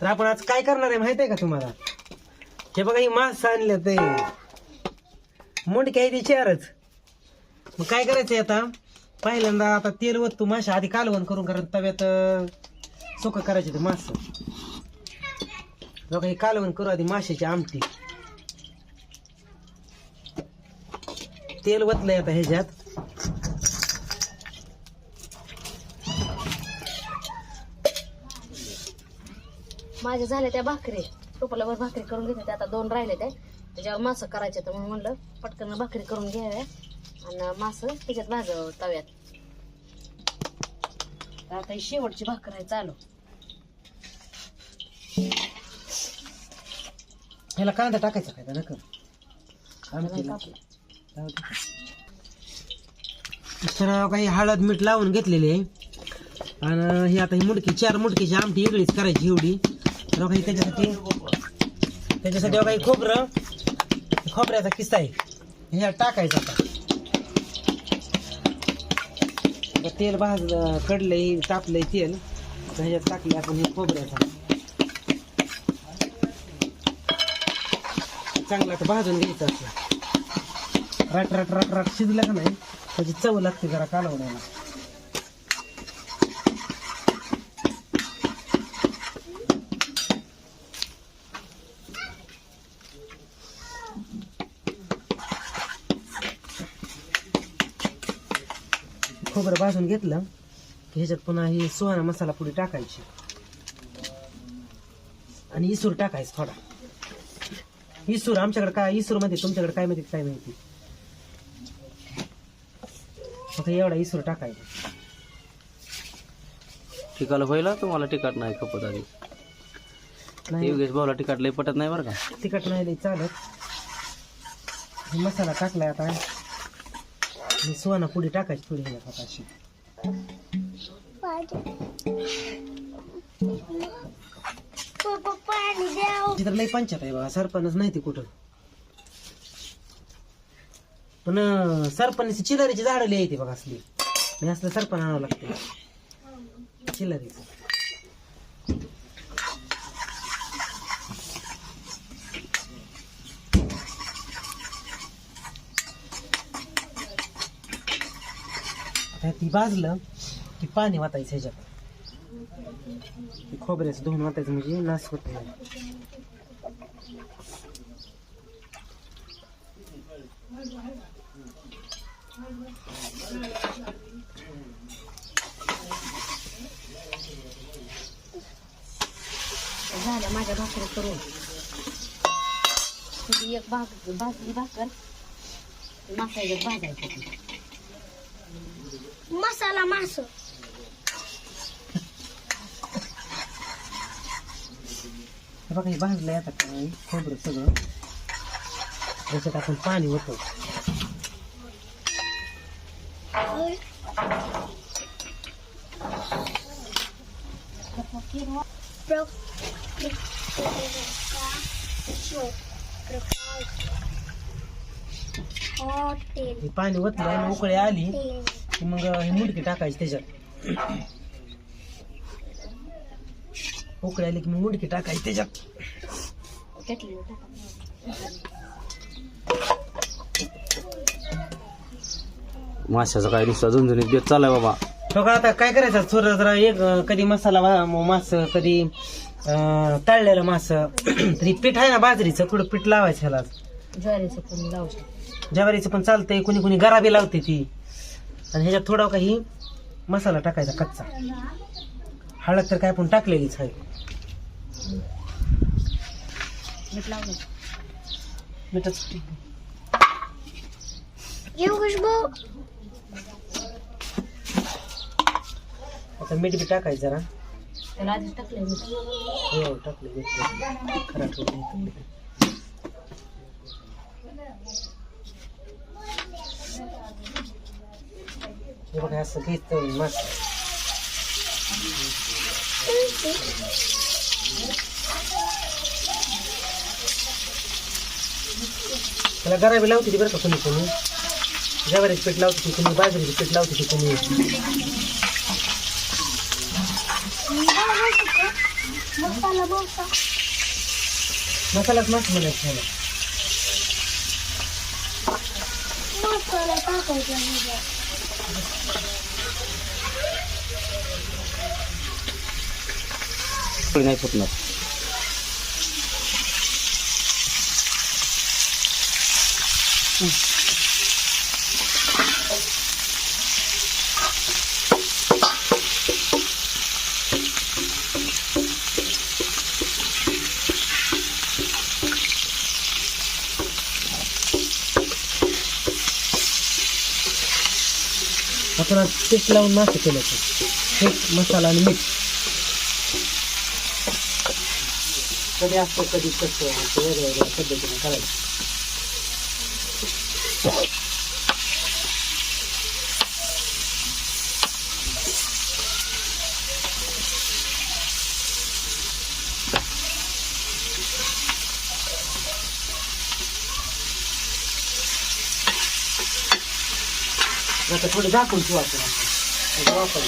तर आपण आज काय करणार आहे माहीत आहे का तुम्हाला? हे बघा ही मास आणलं ते. मोठी आहे ती चारच. मग काय करायचंय आता? पहिल्यांदा आता तेल वत तू माशा आधी कालवण करून कारण तव्यात सुक करायचे ते मास. बघा हे कालवण करू आधी माशाची आमटी. तेल वतलंय आता ह्याच्यात. माझ्या झाल्या त्या भाकरी. टोपल्यावर भाकरी करून घेते. त्या आता दोन राहिले ते त्याच्यावर मासं करायचे तर म्हणून म्हणलं पटकन भाकरी करून घ्याव्या. आणि मासं त्याच्यात भाजावं तव्यात आता ही शेवटची भाकर आहे चालू. ह्याला कांदा टाकायचा काय? नका. तर काही हळद मीठ लावून घेतलेले आहे. आणि ही आता ही मुडकी चार मुडकीची आमटी वेगळीच करायची एवढी. तर काही त्याच्यासाठी त्याच्यासाठी काही खोबरं खोबऱ्याचा किस्सा आहे. ह्या टाकायचा आता. तेल भाज कडलंय तापलंय तेल. तर ह्याच्यात टाकलं आपण हे खोबऱ्याचा. चांगला आता भाजून घ्यायचं असं रट रट रट रट शिजलं का नाही? त्याची चव लागते जरा कालवण्याला. खोबरं भाजून घेतलं की ह्याच्यात पुन्हा ही सुहाणा मसाला पुडी टाकायची. आणि इसूर टाकायचं थोडा. इसूर आमच्याकडे काय इसूरमध्ये तुमच्याकडे काय माहिती काय माहिती? फक्त एवढा इसूर टाकायचा. टिकाला होईल तुम्हाला तिखट नाही खपत आधी. नाही. योगेश भाऊला तिखट लई पटत नाही बरं का. तिखट नाही लई चालत. मसाला टाकलाय आता. आणि सुवाना पुडी टाकायची थोडी अशी तर लई पंचायत आहे बघा सरपंच नाही ते कुठं पण अं, सरपंच चिलारीची झाडं लई येते बघा असली मी असलं सरपण आणावं लागते चिलारीचं ती भाजलं की पाणी वाटायचं ह्याच्यात. खोबऱ्याचं धुवून वाटायचं म्हणजे नास होत झालं झाल्या माझ्या भाकरी करून. एक भाग भाजली भाकर. मासायचं भाजायचं. मसाला मास. बघा हे भाजलंय आता काय? खोबरं सगळं. त्याच्यात आपण पाणी होतो हॉटेल हे पाणी ओतलं आणि उकळी आली. की मग हे मुडकी टाकायची त्याच्यात. उकळी आली की मग मुडकी टाकायची त्याच्यात. माशाचा काय नुसता झुंझुनीत बेत चालाय बाबा. बघा आता काय करायचं? थोडं जरा एक अं, कधी मसाला वा- मास कधी अं, तळलेलं मास तरी पीठ आहे ना बाजरीचं? थोडं पीठ लावायचं ह्याला? ज्वारीचं पण लावू शकतो. ज्वारीचं पण चालतंय कुणी कुणी गराबी लावते ती. आणि ह्याच्यात थोडा काही मसाला टाकायचा कच्चा. हळद तर काय पण टाकलेलीच आहे. आता मीठ बी टाकायचं जरा. हो टाकलं मीठ खराब होत नाही. हे बघा असं घेत मस्त त्याला गराबी लावते ती बरं का कोणी कोणी ज्वारीचं पीठ लावते ती कोणी बाजरीचं पीठ लावते ती कोणी मसालाच मस्त. मसाला टाकायचा これないとなって。うん आपण आज पीठ लावून मासे केलं पीठ मसाला आणि मीठ. कधी असतं कधी कसं वेगळ्या वेगळ्या पद्धतीने करायचं. आता थोडं झाकून ठेवू आपण वापर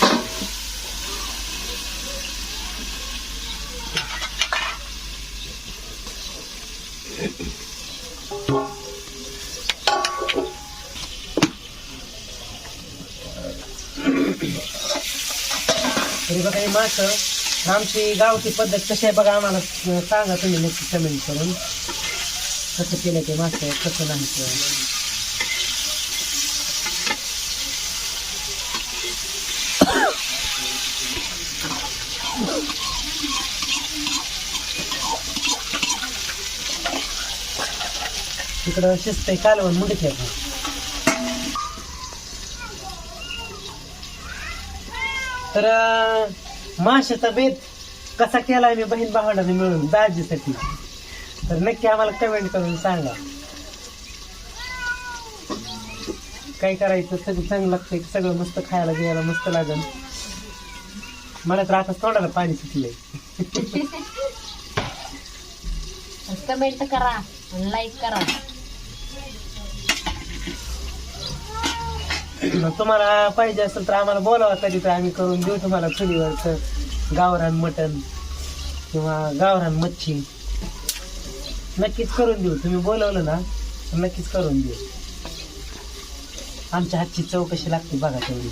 तरी बघा हे मास आमची गावची पद्धत कशी आहे बघा आम्हाला सांगा तुम्ही नक्की कमेंट करून कसं केलं ते मास कसं नाही इकडं शिस्त आहे कालवण मुंडीत तर माशाचा बेत कसा केला मी बहीण भावंडाने मिळून दाजीसाठी. तर नक्की आम्हाला कमेंट करून सांगा. काय करायचं? सगळं चांगलं लागतंय. सगळं मस्त खायला घ्यायला मस्त लागल मला तर आता तोंडाला पाणी सुटलंय. कमेंट करा आणि लाईक करा. तुम्हाला पाहिजे असेल तर आम्हाला बोलावा कधी तर आम्ही करून देऊ तुम्हाला चुलीवरचं गावरान मटण किंवा गावरान मच्छी. नक्कीच करून देऊ. तुम्ही बोलवलं ना तर नक्कीच करून देऊ. आमच्या हातची चव कशी लागते बघा तेवढी.